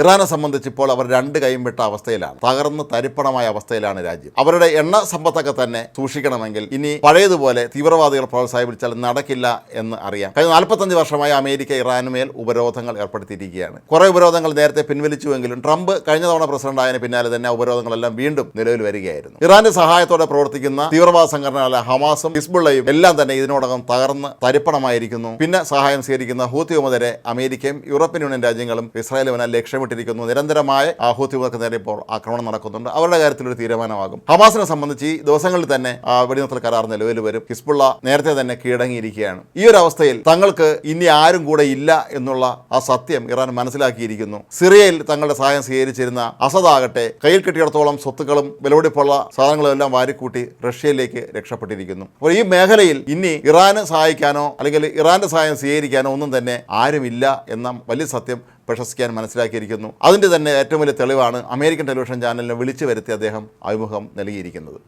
ഇറാനെ സംബന്ധിച്ച് ഇപ്പോൾ അവർ രണ്ട് കൈയും വിട്ട അവസ്ഥയിലാണ്. തകർന്ന് തരിപ്പണമായ അവസ്ഥയിലാണ് രാജ്യം. അവരുടെ എണ്ണ സമ്പത്തൊക്കെ തന്നെ സൂക്ഷിക്കണമെങ്കിൽ ഇനി പഴയതുപോലെ തീവ്രവാദികൾ പ്രോത്സാഹിപ്പിച്ചാൽ നടക്കില്ല എന്ന് അറിയാം. കഴിഞ്ഞ നാൽപ്പത്തഞ്ച് വർഷമായി അമേരിക്ക ഇറാനുമേൽ ഉപരോധങ്ങൾ ഏർപ്പെടുത്തിയിരിക്കുകയാണ്. കുറെ ഉപരോധങ്ങൾ നേരത്തെ പിൻവലിച്ചുവെങ്കിലും ട്രംപ് കഴിഞ്ഞ തവണ പ്രസിഡന്റ് ആയതിന് പിന്നാലെ തന്നെ ഉപരോധങ്ങളെല്ലാം വീണ്ടും നിലവിൽ വരികയായിരുന്നു. ഇറാന്റെ സഹായത്തോടെ പ്രവർത്തിക്കുന്ന തീവ്രവാദ സംഘടനകളായ ഹമാസും ഹിസ്ബുള്ളയും എല്ലാം തന്നെ ഇതിനോടകം തകർന്ന് തരിപ്പണമായിരിക്കുന്നു. പിന്നെ സഹായം സ്വീകരിക്കുന്ന ഹൂത്തി വിമതരെ അമേരിക്കയും യൂറോപ്യൻ യൂണിയൻ രാജ്യങ്ങളും ഇസ്രായേലും എല്ലാം ലക്ഷ്യമിട്ടിരിക്കുന്നു നിരന്തരമായ ആ ഹൂത്തി വിമതർക്ക് നേരെ ഇപ്പോൾ ആക്രമണം നടക്കുന്നുണ്ട്. അവരുടെ കാര്യത്തിൽ ഒരു തീരുമാനമാകും. ഹമാസിനെ സംബന്ധിച്ച് ഈ ദിവസങ്ങളിൽ തന്നെ വെടിനിർത്തൽ കരാർ നിലവിൽ വരും. ഹിസ്ബുള്ള നേരത്തെ തന്നെ കീഴടങ്ങിയിരിക്കുകയാണ്. ഈ ഒരു അവസ്ഥയിൽ തങ്ങൾക്ക് ഇനി ആരും കൂടെ ഇല്ല എന്നുള്ള ആ സത്യം ഇറാൻ മനസ്സിലാക്കിയിരിക്കുന്നു. സിറിയയിൽ തങ്ങളുടെ സഹായം സ്വീകരിച്ചിരുന്ന അസദാകട്ടെ കയ്യിൽ കിട്ടിയിടത്തോളം സ്വത്തുക്കളും വിലപിടിപ്പുള്ള സാധനങ്ങളും എല്ലാം വാരിക്കൂട്ടി റഷ്യയിലേക്ക് രക്ഷപ്പെട്ടിരിക്കുന്നു. അപ്പോൾ ഈ മേഖലയിൽ ഇനി ഇറാന് സഹായിക്കാനോ അല്ലെങ്കിൽ ഇറാന്റെ സഹായം സ്വീകരിക്കാനോ ഒന്നും തന്നെ ആരുമില്ല എന്ന വലിയ സത്യം പ്രശസ്തിക്കാൻ മനസ്സിലാക്കിയിരിക്കുന്നു. അതിന്റെ തന്നെ ഏറ്റവും വലിയ തെളിവാണ് അമേരിക്കൻ ടെലിവിഷൻ ചാനലിനെ വിളിച്ചു വരുത്തി അദ്ദേഹം അഭിമുഖം നൽകിയിരിക്കുന്നത്.